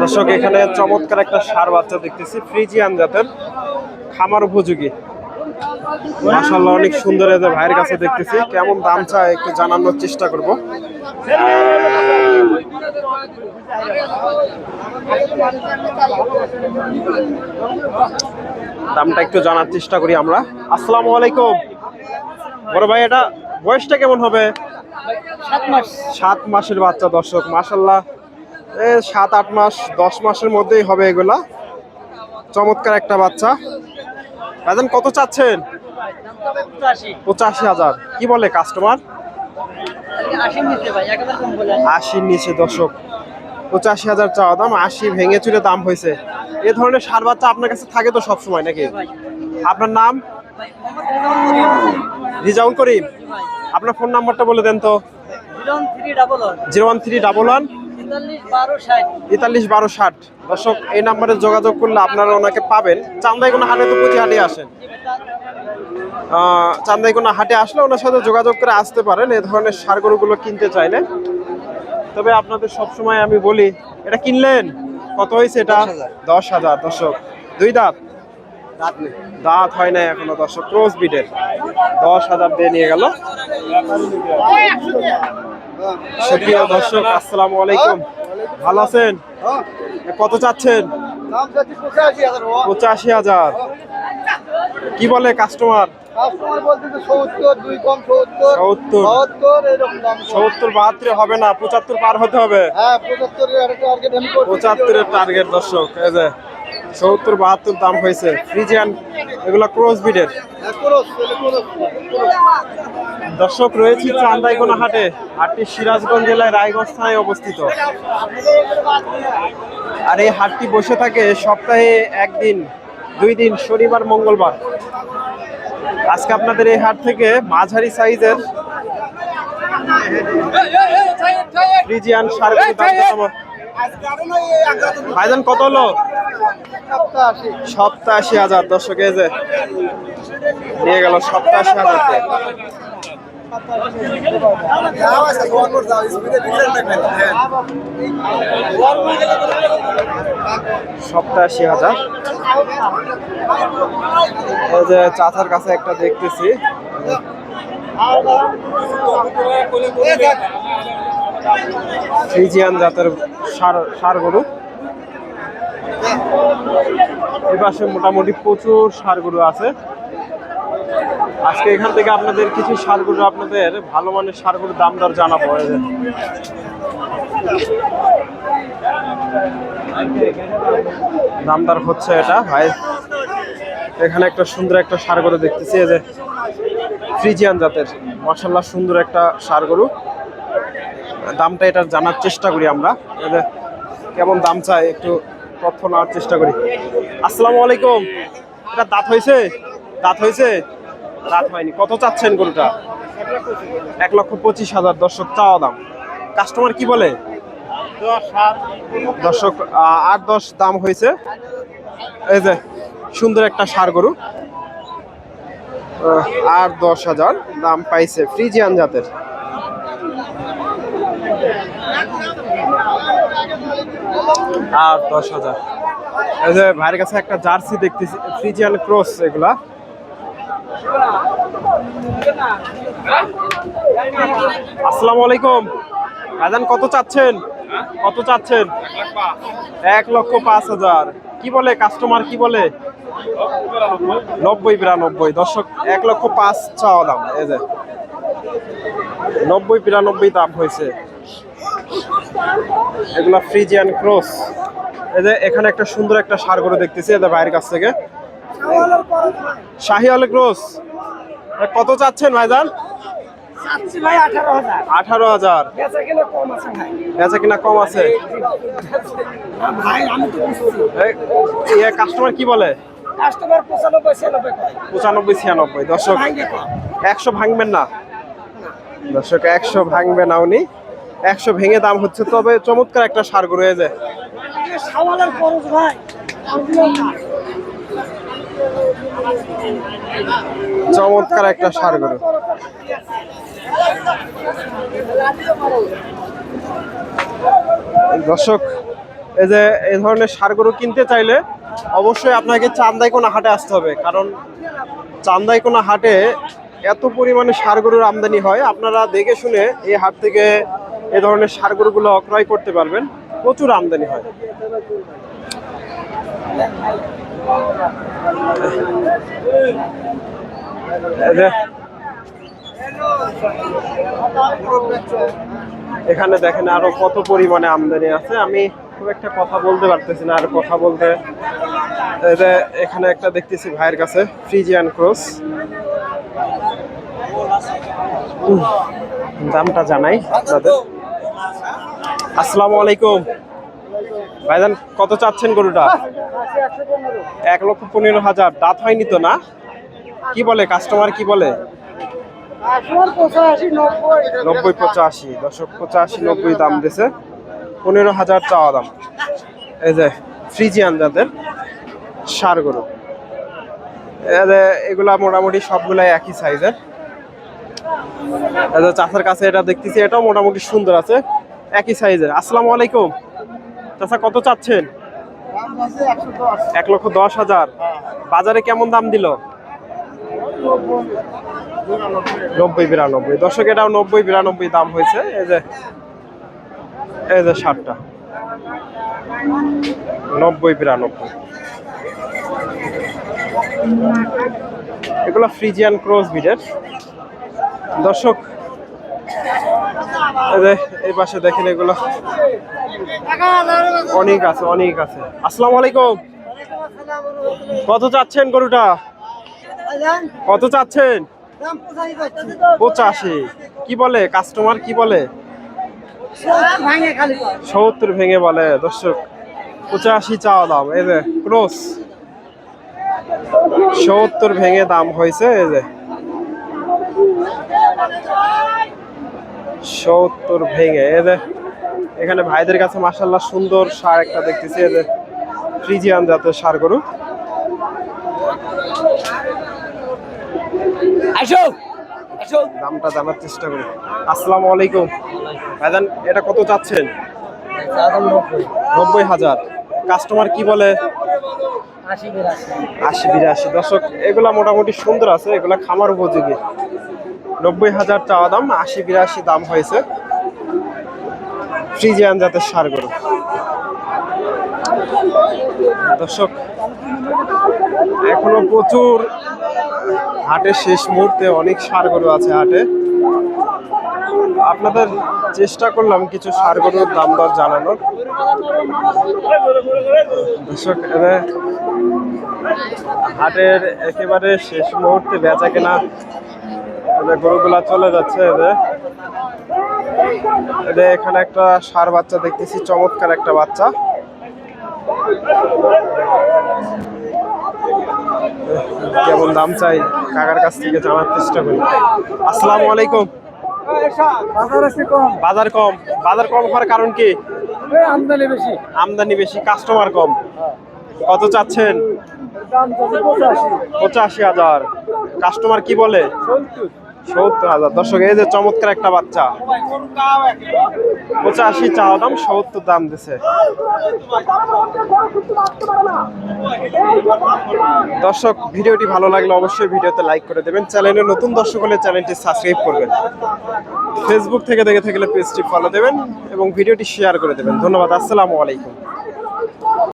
দর্শক এখানে চমৎকার একটা সার বাচ্চা দেখতেছি ফ্রিজিয়ান জাতের খামার উপযোগী। মাসাল্লাহ অনেক সুন্দর যে ভাইয়ের কাছে দেখতেছি কেমন দাম চায় একটু জানানোর চেষ্টা করব। দামটা একটু জানার চেষ্টা করি আমরা। আসসালামু আলাইকুম। বড় ভাই এটা বয়সটা কেমন হবে? সাত মাস। সাত মাসের বাচ্চা দর্শক মাসাল্লাহ সাত আট মাস দশ মাসের মধ্যেই হবে এগুলা। চমৎকার একটা বাচ্চা। এখন কত চাচ্ছেন? পঁচাশি হাজার। কি বলে কাস্টমার আশির নিচে দর্শক। পঁচাশি হাজার চাওয়া দাম আশি ভেঙে চুরে দাম হয়েছে। এ ধরনের সার বাচ্চা আপনার কাছে থাকে তো সবসময় নাকি? আপনার নাম? রিজাউল করিম। আপনার ফোন নাম্বারটা বলে দেন তো। Zero one three double one. তেতাল্লিশ বারো ষাট। তেতাল্লিশ বারো ষাট। দর্শক এই নাম্বারে যোগাযোগ করলে আপনারা ওনাকে পাবেন। চান্দাইকোনা হাটে তো প্রতি হাটে আসেন। চান্দাইকোনা হাটে আসলে ওনার সাথে যোগাযোগ করে আসতে পারেন। এই ধরনের সার গরুগুলো কিনতে চাইলে। তবে আপনাদের সবসময় আমি বলি এটা কিনলেন? কত হয়েছে এটা? দশ হাজার। দর্শক দুই দাঁত? দাঁত হয় না এখনও দর্শক। ক্রস বিডের দশ হাজার দিয়ে নিয়ে গেল। সুপ্রিয় দর্শক, আসসালামু আলাইকুম। ভালো আছেন? কত চাচ্ছেন? পঁচাশি হাজার। কি বলে কাস্টমার সত্তর। বাহাত্তর হবে না, পঁচাত্তর পার হতে হবে। পঁচাত্তরের টার্গেট দর্শক সত্তর বাহাত্তর দাম হয়েছে। ফ্রিজিয়ান এগুলো ক্রস বিডের দর্শক, রয়েছে চান্দাইকোনা হাটে হাটটি সিরাজগঞ্জ জেলায় রায়গঞ্জ থানায় অবস্থিত। আর এই হাটটি বসে থাকে সপ্তাহে একদিন, দুই দিন, শনিবার, মঙ্গলবার। আজকে আপনাদের এই হাট থেকে মাঝারি সাইজের ফ্রিজিয়ান সার ভাইজান, কত হলো? সপ্তাহ আশি। হাজার, দর্শকে যে, নিয়ে গেল সপ্তাশি হাজার সপ্তাশি হাজার। এই যে চাচার কাছে একটা দেখতেছি। ফ্রিজিয়ান জাতের সার সার গরু। এই পাশে মোটামুটি প্রচুর সার গরু আছে। আজকে এখান থেকে আপনাদের কিছু সার গরু আপনাদের ভালো মানের সার গরুর দাম দর জানাব। এই যে। দাম দর হচ্ছে এটা, ভাই। এখানে একটা সুন্দর একটা সার গরু দেখতেছি যে ফ্রিজিয়ান জাতের। মার্শাল্লাহ সুন্দর একটা সার গরু দামটা এটার জানার চেষ্টা করি আমরা। কেমন দাম চাই একটু তথ্য নেওয়ার চেষ্টা করি। আসসালামু আলাইকুম। এটা দাঁত হয়েছে? দাঁত হয়েছে? দাঁত হয়নি। কত চাচ্ছেন গরুটা? এক লক্ষ পঁচিশ হাজার। দর্শক, চাওয়া দাম। কাস্টমার কি বলে? দর্শক আট দশ দাম হয়েছে। এই যে, সুন্দর একটা সার গরু। আট দশ হাজার দাম পাইছে ফ্রিজিয়ান জাতের। আট দশ হাজার। এই যে, ভাইয়ের কাছে একটা জার্সি দেখতেছি, ফ্রিজিয়ান ক্রস এগুলা। আসসালামু আলাইকুম। ভাইজান, কত চাচ্ছেন? কত চাচ্ছেন? এক লক্ষ পাঁচ হাজার। কি বলে? কাস্টমার কি বলে? নব্বই বিরানব্বই। দর্শক, এক লক্ষ পাঁচ চাওয়া দাম। এই যে, নব্বই বিরানব্বই দাম হয়েছে। এগুলা ফ্রিজিয়ান ক্রস এই যে, এখানে একটা সুন্দর একটা সার গরু দেখতেছি এদের বাইরের কাছ থেকে। শাহি আলে ক্রস এ কত চাচ্ছেন ভাইজান? চাচ্ছি ভাই আঠারো হাজার। বেচা কিনা কম আছে কাস্টমার কি বলে? পঁচানব্বই ছিয়ানব্বই দর্শক একশো ভাঙবেন না। দর্শক একশো ভাঙবে না উনি। একশো ভেঙে দাম হচ্ছে তবে চমৎকার একটা সার গরু এই যে সাওয়ালের খরচ ভাই চমৎকার একটা সার গরু। দর্শক, এই যে এই ধরনের সার গরু কিনতে চাইলে অবশ্যই আপনাকে চান্দাইকোনা হাটে আসতে হবে। কারণ চান্দাইকোনা হাটে এত পরিমাণে সার গরুর আমদানি হয়, আপনারা দেখে শুনে এই হাট থেকে এ ধরনের সার গরুগুলো অক্রয় করতে পারবেন। প্রচুর আমদানি হয়। এখানে দেখেন আরও কত পরিমাণে আমদানি আছে। আমি খুব একটা কথা বলতে পারতেছি না, আর কথা বলতে এখানে একটা দেখতেছি ভাইয়ের কাছে ফ্রিজিয়ান ক্রস দামটা জানাই আপনাদের। আসসালামু আলাইকুম। ভাইজান, কত চাচ্ছেন গরুটা? এক লক্ষ পনেরো হাজার। দাঁত হয়নি তো না? কি বলে কাস্টমার কি বলে? নব্বই। পঁচাশি। দশক পঁচাশি নব্বই দাম দিছে। পনেরো হাজার চাওয়া দাম। এই যে ফ্রিজিয়ান জাতের সার গরু। এগুলা মোটামুটি সবগুলাই একই সাইজের চাচার কাছে এটা দেখতেছি এটাও মোটামুটি সুন্দর আছে। একই সাইজের আসসালামু আলাইকুম। চাচা কত চাচ্ছেন দাম আছে একশো দশ এক লক্ষ দশ হাজার। বাজারে কেমন দাম দিল? নব্বই বিরানব্বই। দর্শক, এটাও নব্বই বিরানব্বই দাম হয়েছে। এই যে এই যে ষাটটা নব্বই বিরানব্বই। এগুলো ফ্রিজিয়ান ক্রস বিডের দর্শক এই পাশে দেখেন এগুলো। অনেক আছে অনেক আছে। আসসালামু আলাইকুম। কত চাচ্ছেন গরুটা? কত চাচ্ছেন? পঁচাশি। কি বলে? কাস্টমার কি বলে? সত্তর ভেঙে বলে, দর্শক। পঁচাশি চাওয়া দাম, এই যে, ক্রস। সত্তর ভেঙে দাম হয়েছে, এই যে। সত্তর ভেঙে, এই যে। এখানে ভাইদের কাছে মাসাল্লাহ সুন্দর সার একটা দেখতেছি ফ্রিজিয়ান জাতের সার গরু। দামটা জানার চেষ্টা করি। আসসালামু আলাইকুম। ভাইজান এটা কত চাচ্ছেন? নব্বই হাজার। কাস্টমার কি বলে? আশি বিরাশি আশি বিরাশি। দর্শক এগুলা মোটামুটি সুন্দর আছে এগুলা খামার উপযোগী। নব্বই হাজার চাওয়া দাম আশি বিরাশি দাম হয়েছে। ফ্রিজিয়ান জাতের সার গরু। দর্শক, এখনও প্রচুর হাটের শেষ মুহূর্তে অনেক সার গরু আছে হাটে। আপনাদের চেষ্টা করলাম কিছু সার গরুর দাম দর জানানোর। দর্শক হাটের একেবারে শেষ মুহূর্তে বেচা কেনা গরুগুলা চলে যাচ্ছে এদের এখানে একটা সার বাচ্চা দেখতেছি চমৎকার একটা বাচ্চা। কেমন দাম চাই কাকার কাছ থেকে জানার চেষ্টা করি। আসসালামু আলাইকুম। বাজার কম। বাজার কম। হওয়ার কারণ কি? আমদানি বেশি। আমদানি বেশি কাস্টমার কম। কত চাচ্ছেন? পঁচাশি। হাজার। কাস্টমার কি বলে? সত্তর হাজার। দর্শক, এই যে চমৎকার একটা বাচ্চা। পঁচাশি চাওয়া দাম, সত্তর দাম দিছে। দর্শক, ভিডিওটি ভালো লাগলে অবশ্যই ভিডিওতে লাইক করে দেবেন। চ্যানেলে নতুন দর্শক হলে চ্যানেলটি সাবস্ক্রাইব করবেন। ফেসবুক থেকে দেখে থাকলে পেজটি ফলো দেবেন এবং ভিডিওটি শেয়ার করে দেবেন। ধন্যবাদ, আসসালামু আলাইকুম।